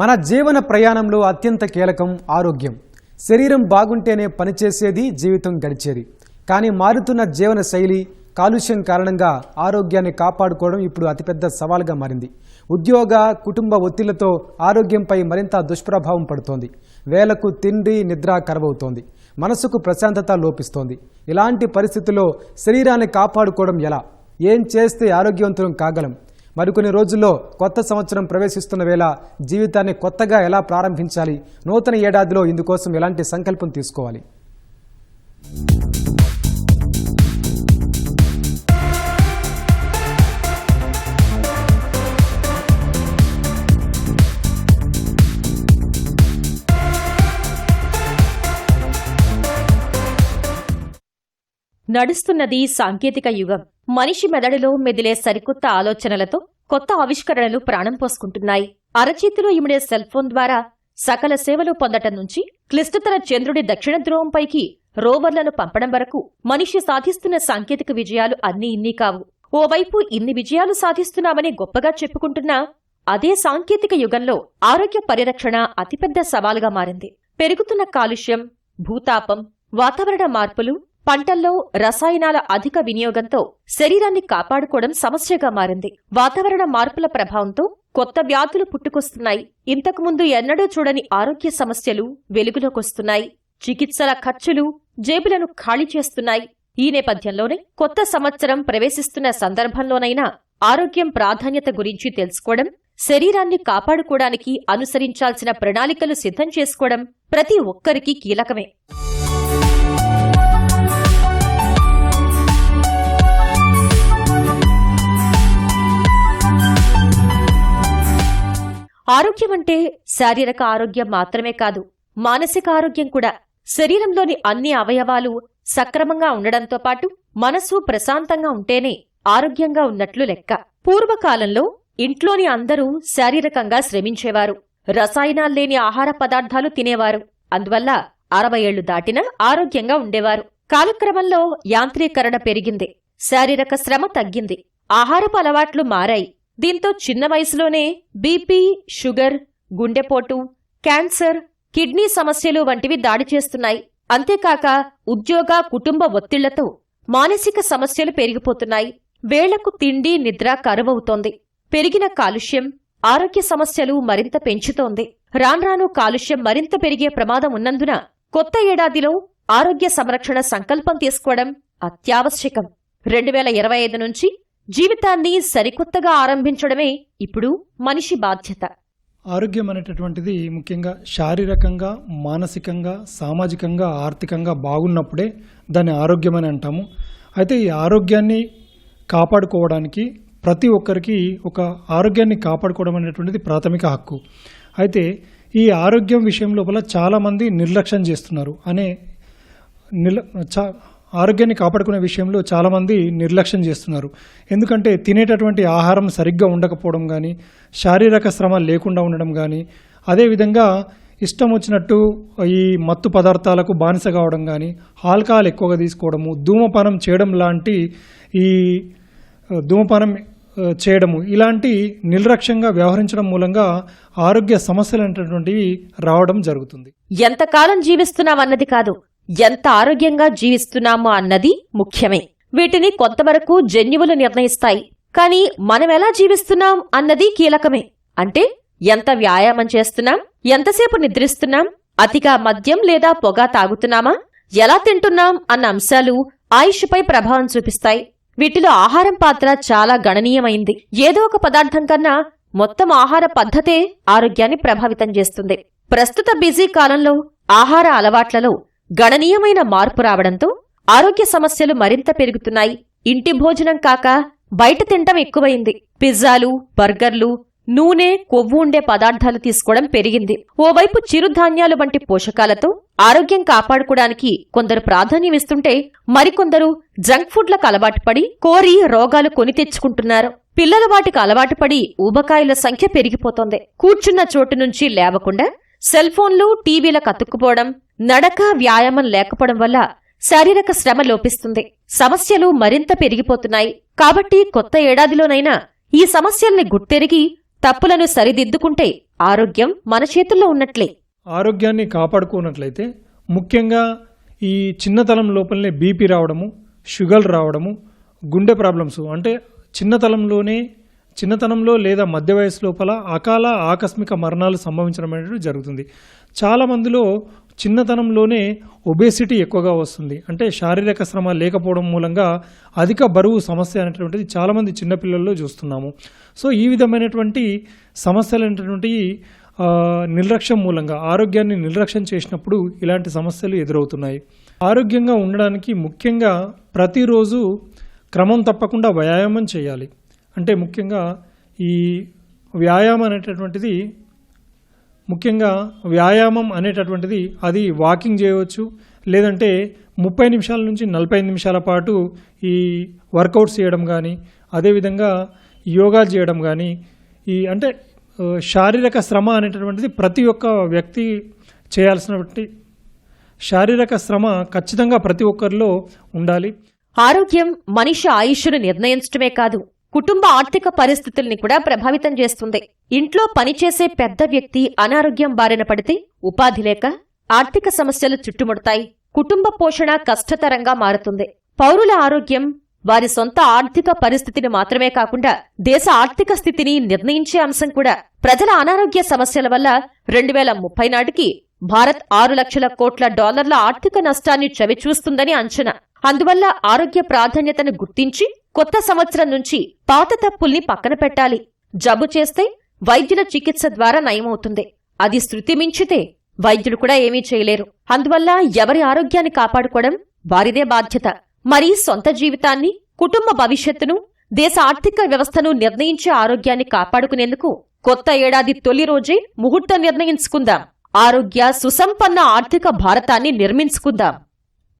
మన జీవన ప్రయాణంలో అత్యంత కీలకం ఆరోగ్యం. శరీరం బాగుంటేనే పనిచేసేది జీవితం గడిచేది. కానీ మారుతున్న జీవన శైలి కాలుష్యం కారణంగా ఆరోగ్యాన్ని కాపాడుకోవడం ఇప్పుడు అతిపెద్ద సవాల్గా మారింది. ఉద్యోగ కుటుంబ ఒత్తిళ్ళతో ఆరోగ్యంపై మరింత దుష్ప్రభావం పడుతోంది. వేలకు తిండి నిద్ర కరవవుతోంది. మనసుకు ప్రశాంతత లోపిస్తోంది. ఇలాంటి పరిస్థితుల్లో శరీరాన్ని కాపాడుకోవడం ఎలా? ఏం చేస్తే ఆరోగ్యవంతులం కాగలం? మరికొన్ని రోజుల్లో కొత్త సంవత్సరం ప్రవేశిస్తున్న వేళ జీవితాన్ని కొత్తగా ఎలా ప్రారంభించాలి? నూతన ఏడాదిలో ఇందుకోసం ఎలాంటి సంకల్పం తీసుకోవాలి? నడుస్తున్నది సాంకేతిక యుగం. మనిషి మెదడులో మెదిలే సరికొత్త ఆలోచనలతో కొత్త ఆవిష్కరణలు ప్రాణం పోసుకుంటున్నాయి. అరచేతిలో ఇమిడే సెల్ ఫోన్ ద్వారా సకల సేవలు పొందటం నుంచి క్లిష్టతర చంద్రుడి దక్షిణ ధ్రువంపైకి రోవర్లను పంపడం వరకు మనిషి సాధిస్తున్న సాంకేతిక విజయాలు అన్నీ ఇన్ని కావు. ఓవైపు ఇన్ని విజయాలు సాధిస్తున్నామని గొప్పగా చెప్పుకుంటున్నా అదే సాంకేతిక యుగంలో ఆరోగ్య పరిరక్షణ అతిపెద్ద సవాలుగా మారింది. పెరుగుతున్న కాలుష్యం భూతాపం వాతావరణ మార్పులు పంటల్లో రసాయనాల అధిక వినియోగంతో శరీరాన్ని కాపాడుకోవడం సమస్యగా మారింది. వాతావరణ మార్పుల ప్రభావంతో కొత్త వ్యాధులు పుట్టుకొస్తున్నాయి. ఇంతకుముందు ఎన్నడూ చూడని ఆరోగ్య సమస్యలు వెలుగులోకొస్తున్నాయి చికిత్సల ఖర్చులు జేబులను ఖాళీ చేస్తున్నాయి. ఈ నేపథ్యంలోనే కొత్త సంవత్సరం ప్రవేశిస్తున్న సందర్భంలోనైనా ఆరోగ్యం ప్రాధాన్యత గురించి తెలుసుకోవడం శరీరాన్ని కాపాడుకోవడానికి అనుసరించాల్సిన ప్రణాళికలు సిద్ధం చేసుకోవడం ప్రతి ఒక్కరికి కీలకమే. ఆరోగ్యం అంటే శారీరక ఆరోగ్యం మాత్రమే కాదు మానసిక ఆరోగ్యం కూడా. శరీరంలోని అన్ని అవయవాలు సక్రమంగా ఉండడంతో పాటు మనసు ప్రశాంతంగా ఉంటేనే ఆరోగ్యంగా ఉన్నట్లు లెక్క. పూర్వకాలంలో ఇంట్లోని అందరూ శారీరకంగా శ్రమించేవారు. రసాయనాలు లేని ఆహార పదార్థాలు తినేవారు. అందువల్ల అరవై ఏళ్ళు దాటినా ఆరోగ్యంగా ఉండేవారు. కాలక్రమంలో యాంత్రీకరణ పెరిగింది. శారీరక శ్రమ తగ్గింది. ఆహారపు అలవాట్లు మారాయి. దీంతో చిన్న వయసులోనే బీపీ షుగర్ గుండెపోటు క్యాన్సర్ కిడ్నీ సమస్యలు వంటివి దాడి చేస్తున్నాయి. అంతేకాక ఉద్యోగ కుటుంబ ఒత్తిళ్ళతో మానసిక సమస్యలు పెరిగిపోతున్నాయి. వేళకు తిండి నిద్ర కరువవుతోంది. పెరిగిన కాలుష్యం ఆరోగ్య సమస్యలు మరింత పెంచుతోంది. రాన్రాను కాలుష్యం మరింత పెరిగే ప్రమాదం ఉన్నందున కొత్త ఏడాదిలో ఆరోగ్య సంరక్షణ సంకల్పం తీసుకోవడం అత్యావశ్యకం. రెండు వేల ఇరవై ఐదు నుంచి జీవితాన్ని సరికొత్తగా ఆరంభించడమే ఇప్పుడు మనిషి బాధ్యత. ఆరోగ్యం అనేటటువంటిది ముఖ్యంగా శారీరకంగా మానసికంగా సామాజికంగా ఆర్థికంగా బాగున్నప్పుడే దాన్ని ఆరోగ్యం అని అంటాము. అయితే ఈ ఆరోగ్యాన్ని కాపాడుకోవడానికి ప్రతి ఒక్కరికి ఒక ఆరోగ్యాన్ని కాపాడుకోవడం అనేటువంటిది ప్రాథమిక హక్కు. అయితే ఈ ఆరోగ్యం విషయం లోపల చాలామంది నిర్లక్ష్యం చేస్తున్నారు. అనే నిల చా ఆరోగ్యాన్ని కాపాడుకునే విషయంలో చాలామంది నిర్లక్ష్యం చేస్తున్నారు. ఎందుకంటే తినేటటువంటి ఆహారం సరిగ్గా ఉండకపోవడం కానీ శారీరక శ్రమ లేకుండా ఉండడం కానీ అదేవిధంగా ఇష్టం వచ్చినట్టు ఈ మత్తు పదార్థాలకు బానిస కావడం కానీ ఆల్కహాల్ ఎక్కువగా తీసుకోవడము ధూమపానం చేయడం లాంటి ఈ ధూమపానం చేయడము ఇలాంటి నిర్లక్ష్యంగా వ్యవహరించడం మూలంగా ఆరోగ్య సమస్యలు అనేటటువంటివి రావడం జరుగుతుంది. ఎంతకాలం జీవిస్తున్నామన్నది కాదు. ఎంత ఆరోగ్యంగా జీవిస్తున్నామో అన్నది ముఖ్యమే. వీటిని కొంతవరకు జన్యువులు నిర్ణయిస్తాయి. కానీ మనం ఎలా జీవిస్తున్నాం అన్నది కీలకమే. అంటే ఎంత వ్యాయామం చేస్తున్నాం? ఎంతసేపు నిద్రిస్తున్నాం? అతిగా మద్యం లేదా పొగ తాగుతున్నామా? ఎలా తింటున్నాం అన్న అంశాలు ఆయుష్పై ప్రభావం చూపిస్తాయి. వీటిలో ఆహారం పాత్ర చాలా గణనీయమైంది. ఏదో ఒక పదార్థం కన్నా మొత్తం ఆహార పద్ధతే ఆరోగ్యాన్ని ప్రభావితం చేస్తుంది. ప్రస్తుత బిజీ కాలంలో ఆహార అలవాట్లలో గణనీయమైన మార్పు రావడంతో ఆరోగ్య సమస్యలు మరింత పెరుగుతున్నాయి. ఇంటి భోజనం కాక బయట తింటం ఎక్కువైంది. పిజ్జాలు బర్గర్లు నూనె కొవ్వు ఉండే పదార్థాలు తీసుకోవడం పెరిగింది. ఓవైపు చిరుధాన్యాలు వంటి పోషకాలతో ఆరోగ్యం కాపాడుకోవడానికి కొందరు ప్రాధాన్యమిస్తుంటే మరికొందరు జంక్ ఫుడ్లకు అలవాటు పడి కోరి రోగాలు కొని తెచ్చుకుంటున్నారు. పిల్లల వాటికి అలవాటు పడి ఊబకాయల సంఖ్య పెరిగిపోతోంది. కూర్చున్న చోటు నుంచి లేవకుండా సెల్ ఫోన్లు టీవీలకు అతుక్కుపోవడం నడక వ్యాయామం లేకపోవడం వల్ల శారీరక శ్రమ లోపిస్తుంది. సమస్యలు మరింత పెరిగిపోతున్నాయి. కాబట్టి కొత్త ఏడాదిలోనైనా ఈ సమస్యల్ని గుర్తెరిగి తప్పులను సరిదిద్దుకుంటే ఆరోగ్యం మన చేతుల్లో ఉన్నట్లే. ఆరోగ్యాన్ని కాపాడుకున్నట్లయితే ముఖ్యంగా ఈ చిన్నతలం లోపలనే బీపీ రావడము షుగర్ రావడము గుండె ప్రాబ్లమ్స్ అంటే చిన్నతలంలోనే చిన్నతనంలో లేదా మధ్య వయసు లోపల అకాల ఆకస్మిక మరణాలు సంభవించడం అనేది జరుగుతుంది. చాలా మందిలో చిన్నతనంలోనే ఒబేసిటీ ఎక్కువగా వస్తుంది. అంటే శారీరక శ్రమ లేకపోవడం మూలంగా అధిక బరువు సమస్య అనేటువంటిది చాలామంది చిన్నపిల్లల్లో చూస్తున్నాము. సో ఈ విధమైనటువంటి సమస్యలు అనేటువంటివి నిర్లక్ష్యం మూలంగా ఆరోగ్యాన్ని నిర్లక్ష్యం చేసినప్పుడు ఇలాంటి సమస్యలు ఎదురవుతున్నాయి. ఆరోగ్యంగా ఉండడానికి ముఖ్యంగా ప్రతిరోజు క్రమం తప్పకుండా వ్యాయామం చేయాలి. అంటే ముఖ్యంగా ఈ వ్యాయామం అనేటటువంటిది ముఖ్యంగా వ్యాయామం అనేటటువంటిది అది వాకింగ్ చేయవచ్చు లేదంటే ముప్పై నిమిషాల నుంచి నలభై నిమిషాల పాటు ఈ వర్కౌట్స్ చేయడం కానీ అదేవిధంగా యోగా చేయడం కానీ ఈ అంటే శారీరక శ్రమ అనేటటువంటిది ప్రతి ఒక్క వ్యక్తి చేయాల్సినటువంటి శారీరక శ్రమ ఖచ్చితంగా ప్రతి ఒక్కరిలో ఉండాలి. ఆరోగ్యం మనిషి ఆయుష్ను నిర్ణయించడమే కాదు కుటుంబ ఆర్థిక పరిస్థితుల్ని కూడా ప్రభావితం చేస్తుంది. ఇంట్లో పనిచేసే పెద్ద వ్యక్తి అనారోగ్యం బారిన పడితే ఉపాధి లేక ఆర్థిక సమస్యలు చుట్టుముడతాయి. కుటుంబ పోషణ కష్టతరంగా మారుతుంది. పౌరుల ఆరోగ్యం వారి సొంత ఆర్థిక పరిస్థితిని మాత్రమే కాకుండా దేశ ఆర్థిక స్థితిని నిర్ణయించే అంశం కూడా. ప్రజల అనారోగ్య సమస్యల వల్ల రెండు వేల ముప్పై నాటికి భారత్ ఆరు లక్షల కోట్ల డాలర్ల ఆర్థిక నష్టాన్ని చవిచూస్తుందని అంచనా. అందువల్ల ఆరోగ్య ప్రాధాన్యతను గుర్తించి కొత్త సంవత్సరం నుంచి పాత తప్పుల్ని పక్కన పెట్టాలి. జబ్బు చేస్తే వైద్యుల చికిత్స ద్వారా నయమవుతుంది. అది శృతి మించితే వైద్యులు కూడా ఏమీ చేయలేరు. అందువల్ల ఎవరి ఆరోగ్యాన్ని కాపాడుకోవడం వారిదే బాధ్యత. మరి సొంత జీవితాన్ని కుటుంబ భవిష్యత్తును దేశ ఆర్థిక వ్యవస్థను నిర్ణయించే ఆరోగ్యాన్ని కాపాడుకునేందుకు కొత్త ఏడాది తొలి రోజే ముహూర్తం నిర్ణయించుకుందాం. ఆరోగ్య సుసంపన్న ఆర్థిక భారతాన్ని నిర్మించుకుందాం.